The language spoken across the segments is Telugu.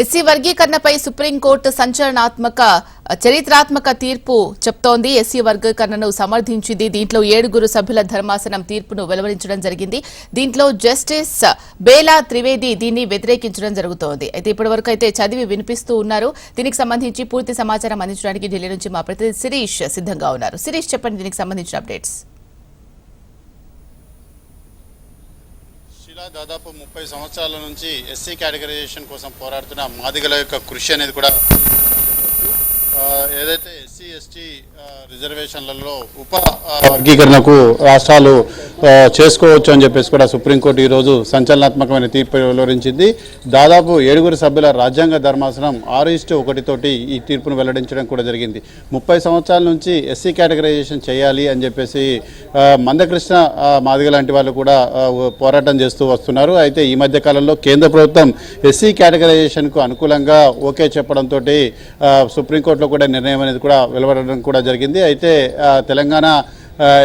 ఎస్సీ వర్గీకరణపై సుప్రీంకోర్టు సంచలనాత్మక చరిత్రాత్మక తీర్పు చెప్తోంది. ఎస్సీ వర్గీకరణను సమర్థించింది. దీంట్లో ఏడుగురు సభ్యుల ధర్మాసనం తీర్పును వెలువరించడం జరిగింది. దీంట్లో జస్టిస్ బేలా త్రివేది దీన్ని వ్యతిరేకించడం జరుగుతోంది. అయితే ఇప్పటివరకు అయితే చదివి వినిపిస్తూ ఉన్నారు. దీనికి సంబంధించి పూర్తి సమాచారం అందించడానికి ఢిల్లీ నుంచి మా ప్రతినిధి శిరీష్ సిద్ధంగా ఉన్నారు. శిరీష్ చెప్పండి దీనికి సంబంధించిన అప్డేట్స్. ఇలా దాదాపు ముప్పై సంవత్సరాల నుంచి ఎస్సీ కేటగరైజేషన్ కోసం పోరాడుతున్న మాదిగల యొక్క కృషి అనేది కూడా ఏదైతే ఎస్సీ ఎస్టీ రిజర్వేషన్లలో ఉప వర్గీకరణకు రాష్ట్రాలు చేసుకోవచ్చు అని చెప్పేసి కూడా సుప్రీంకోర్టు ఈరోజు సంచలనాత్మకమైన తీర్పు వెలువరించింది. దాదాపు ఏడుగురు సభ్యుల రాజ్యాంగ ధర్మాసనం ఆరు ఇస్టు ఒకటితోటి ఈ తీర్పును వెల్లడించడం కూడా జరిగింది. ముప్పై సంవత్సరాల నుంచి ఎస్సీ కేటగరైజేషన్ చేయాలి అని చెప్పేసి మందకృష్ణ మాదిగ లాంటి వాళ్ళు కూడా పోరాటం చేస్తూ వస్తున్నారు. అయితే ఈ మధ్య కాలంలో కేంద్ర ప్రభుత్వం ఎస్సీ కేటగరైజేషన్కు అనుకూలంగా ఓకే చెప్పడంతో సుప్రీంకోర్టులో కూడా నిర్ణయం అనేది కూడా వెలువడడం కూడా జరిగింది. అయితే ఆ, తెలంగాణ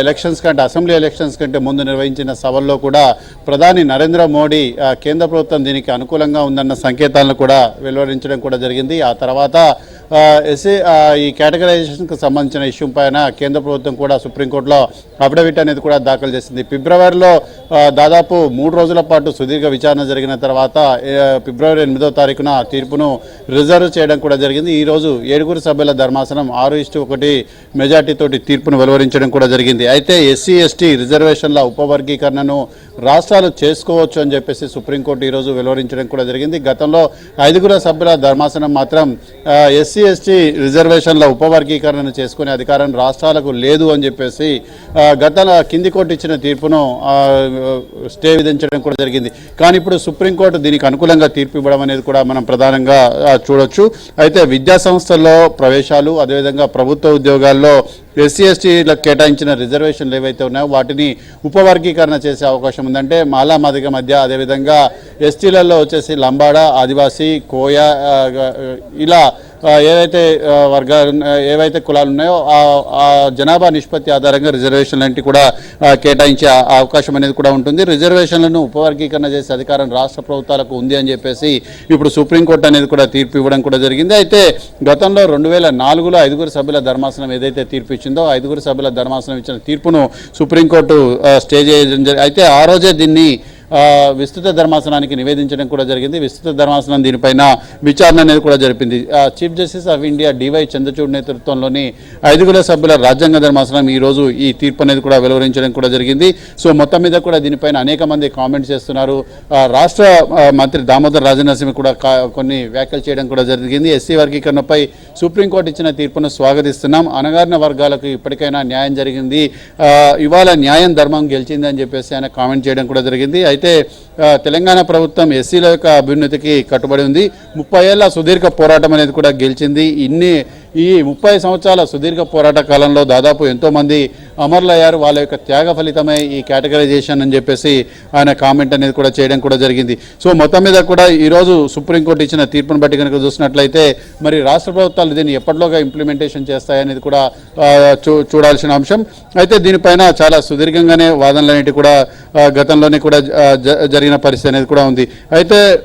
ఎలక్షన్స్ కంటే అసెంబ్లీ ఎలక్షన్స్ కంటే ముందు నిర్వహించిన సభల్లో కూడా ప్రధాని నరేంద్ర మోడీ కేంద్ర ప్రభుత్వం దీనికి అనుకూలంగా ఉందన్న సంకేతాలను కూడా వెలువరించడం కూడా జరిగింది. ఆ తర్వాత ఎస్సీ ఈ కేటగరైజేషన్కి సంబంధించిన ఇష్యూ పైన కేంద్ర ప్రభుత్వం కూడా సుప్రీంకోర్టులో అఫిడవిట్ అనేది కూడా దాఖలు చేసింది. ఫిబ్రవరిలో దాదాపు మూడు రోజుల పాటు సుదీర్ఘ విచారణ జరిగిన తర్వాత ఫిబ్రవరి ఎనిమిదో తారీఖున తీర్పును రిజర్వ్ చేయడం కూడా జరిగింది. ఈరోజు ఏడుగురు సభ్యుల ధర్మాసనం ఆరు ఇష్టు ఒకటి మెజార్టీతోటి తీర్పును వెలువరించడం కూడా జరిగింది. అయితే ఎస్సీ ఎస్టీ రిజర్వేషన్ల ఉపవర్గీకరణను రాష్ట్రాలు చేసుకోవచ్చు అని చెప్పేసి సుప్రీంకోర్టు ఈరోజు వెలువరించడం కూడా జరిగింది. గతంలో ఐదుగురు సభ్యుల ధర్మాసనం మాత్రం ఎస్సీ ఎస్టీ రిజర్వేషన్ల ఉపవర్గీకరణను చేసుకునే అధికారం రాష్ట్రాలకు లేదు అని చెప్పేసి ఆ, గత కింది కోర్టు ఇచ్చిన తీర్పును స్టే విధించడం కూడా జరిగింది. కానీ ఇప్పుడు సుప్రీంకోర్టు దీనికి అనుకూలంగా తీర్పు ఇవ్వడం అనేది కూడా మనం ప్రధానంగా చూడొచ్చు. అయితే విద్యా సంస్థల్లో ప్రవేశాలు అదేవిధంగా ప్రభుత్వ ఉద్యోగాల్లో ఎస్సీ ఎస్టీలకు కేటాయించిన రిజర్వేషన్లు ఏవైతే ఉన్నాయో వాటిని ఉపవర్గీకరణ చేసే అవకాశం ఉందంటే మాలా మాదిగ మధ్య అదేవిధంగా ఎస్టీలలో వచ్చేసి లంబాడ ఆదివాసీ కోయ ఇలా ఏవైతే వర్గాలు ఏవైతే కులాలు ఉన్నాయో ఆ- జనాభా నిష్పత్తి ఆధారంగా రిజర్వేషన్లు అంటే కూడా కేటాయించే అవకాశం అనేది కూడా ఉంటుంది. రిజర్వేషన్లను ఉపవర్గీకరణ చేసే అధికారం రాష్ట్ర ప్రభుత్వాలకు ఉంది అని చెప్పేసి ఇప్పుడు సుప్రీంకోర్టు అనేది కూడా తీర్పు ఇవ్వడం కూడా జరిగింది. అయితే గతంలో రెండు వేల నాలుగులో ఐదుగురు సభ్యుల ధర్మాసనం ఏదైతే తీర్పు ఇచ్చిందో ఐదుగురు సభ్యుల ధర్మాసనం ఇచ్చిన తీర్పును సుప్రీంకోర్టు స్టే చేయడం అయితే ఆ రోజే దీన్ని విస్తృత ధర్మాసనానికి నివేదించడం కూడా జరిగింది. విస్తృత ధర్మాసనం దీనిపైన విచారణ అనేది కూడా జరిపింది. Chief justice of India D Y Chandrachud నేతృత్వంలోని ఐదుగురు సభ్యుల రాజ్యాంగ ధర్మాసనం ఈ రోజు ఈ తీర్పు అనేది కూడా వెలువరించడం కూడా జరిగింది. సో మొత్తం మీద కూడా దీనిపైన అనేక మంది కామెంట్ చేస్తున్నారు. రాష్ట్ర మంత్రి దామోదర్ రాజనరసింహ కూడా కా- కొన్ని వ్యాఖ్యలు చేయడం కూడా జరిగింది. ఎస్సీ వర్గీకరణపై సుప్రీంకోర్టు ఇచ్చిన తీర్పును స్వాగతిస్తున్నాం. అనగారిన వర్గాలకు ఇప్పటికైనా న్యాయం జరిగింది. ఇవాళ న్యాయం ధర్మం గెలిచిందని చెప్పేసి ఆయన కామెంట్ చేయడం కూడా జరిగింది. అయితే అయితే తెలంగాణ ప్రభుత్వం ఎస్సీల యొక్క అభ్యున్నతికి కట్టుబడి ఉంది ముప్పై ఏళ్ళ సుదీర్ఘ పోరాటం అనేది కూడా గెలిచింది. ఇన్ని ఈ ముప్పై సంవత్సరాల సుదీర్ఘ పోరాట కాలంలో దాదాపు ఎంతోమంది అమరులయ్యారు. వాళ్ళ యొక్క త్యాగ ఫలితమే ఈ కేటగరైజేషన్ అని చెప్పేసి ఆయన కామెంట్ అనేది కూడా చేయడం కూడా జరిగింది. సో మొత్తం మీద కూడా ఈరోజు సుప్రీంకోర్టు ఇచ్చిన తీర్పును బట్టి కనుక చూసినట్లయితే మరి రాష్ట్ర ప్రభుత్వాలు దీన్ని ఎప్పటిలోగా ఇంప్లిమెంటేషన్ చేస్తాయనేది కూడా చూ చూడాల్సిన అంశం. అయితే దీనిపైన చాలా సుదీర్ఘంగానే వాదనలు అనేవి కూడా గతంలోనే కూడా జ- జరిగిన పరిస్థితి అనేది కూడా ఉంది. అయితే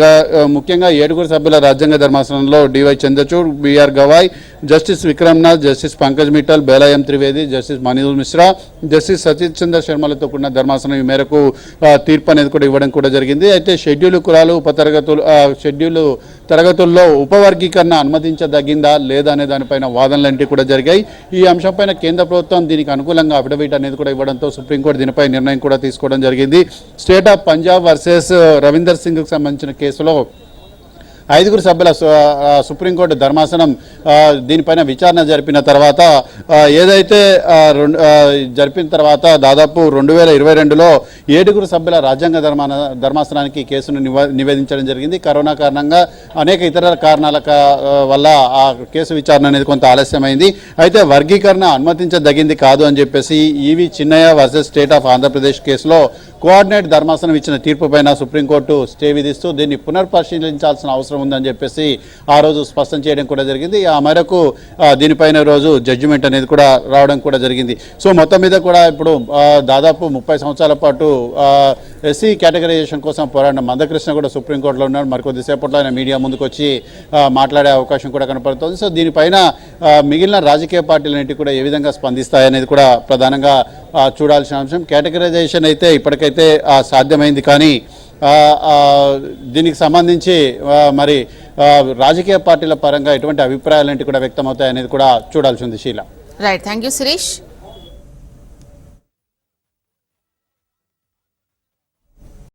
గ- ముఖ్యంగా ఏడుగురు సభ్యుల రాజ్యాంగ ధర్మాసనంలో DY Chandrachud BR Gavai justice Vikram Nath justice Pankaj Mittal బేలాయం త్రివేది జస్టిస్ మనీల్ మిశ్రా జస్టిస్ సతీష్ చంద్ర శర్మలతో కూడిన ధర్మాసనం ఈ మేరకు తీర్పు అనేది కూడా ఇవ్వడం కూడా జరిగింది. అయితే షెడ్యూల్ కులాలు ఉపతరగతులు షెడ్యూల్ తరగతుల్లో ఉపవర్గీకరణ అనుమతించదగిందా లేదా అనే దానిపైన వాదనలు కూడా జరిగాయి. ఈ అంశంపైన కేంద్ర ప్రభుత్వం దీనికి అనుకూలంగా అఫిడవిట్ అనేది కూడా ఇవ్వడంతో సుప్రీంకోర్టు దీనిపై నిర్ణయం కూడా తీసుకోవడం జరిగింది. State of Punjab versus Ravinder సింగ్కి సంబంధించిన కేసులో ఐదుగురు సభ్యుల సు- సుప్రీంకోర్టు ధర్మాసనం దీనిపైన విచారణ జరిపిన తర్వాత ఏదైతే రెండు జరిపిన తర్వాత దాదాపు రెండు వేల ఇరవై రెండులో ఏడుగురు సభ్యుల రాజ్యాంగ ధర్మాన ధర్మాసనానికి కేసును నివేదించడం జరిగింది. కరోనా కారణంగా అనేక ఇతర కారణాల వల్ల ఆ కేసు విచారణ అనేది కొంత ఆలస్యమైంది. అయితే వర్గీకరణ అనుమతించదగింది కాదు అని చెప్పేసి E V Chinnaiah versus state of Andhra Pradesh కేసులో కోఆర్డినేట్ ధర్మాసనం ఇచ్చిన తీర్పు పైన సుప్రీంకోర్టు స్టే విధిస్తూ దీన్ని పునర్పరిశీలించాల్సిన అవసరం ఉందని చెప్పేసి ఆ రోజు స్పష్టం చేయడం కూడా జరిగింది. ఆ మేరకు దీనిపైన రోజు జడ్జిమెంట్ అనేది కూడా రావడం కూడా జరిగింది. సో మొత్తం మీద కూడా ఇప్పుడు దాదాపు ముప్పై సంవత్సరాల పాటు ఎస్సీ కేటగరైజేషన్ కోసం పోరాడిన మందకృష్ణ కూడా సుప్రీంకోర్టులో ఉన్నారు. మరికొద్ది సేపట్లో ఆయన మీడియా ముందుకు వచ్చి మాట్లాడే అవకాశం కూడా కనపడుతుంది. సో దీనిపైన మిగిలిన రాజకీయ పార్టీలన్నింటి కూడా ఏ విధంగా స్పందిస్తాయనేది కూడా ప్రధానంగా చూడాల్సిన అంశం. కేటగరైజేషన్ అయితే ఇప్పటికైతే సాధ్యమైంది. కానీ దీనికి సంబంధించి మరి రాజకీయ పార్టీల పరంగా ఎటువంటి అభిప్రాయాలు కూడా వ్యక్తమవుతాయి అనేది కూడా చూడాల్సి ఉంది శీల. Right thank you Sirish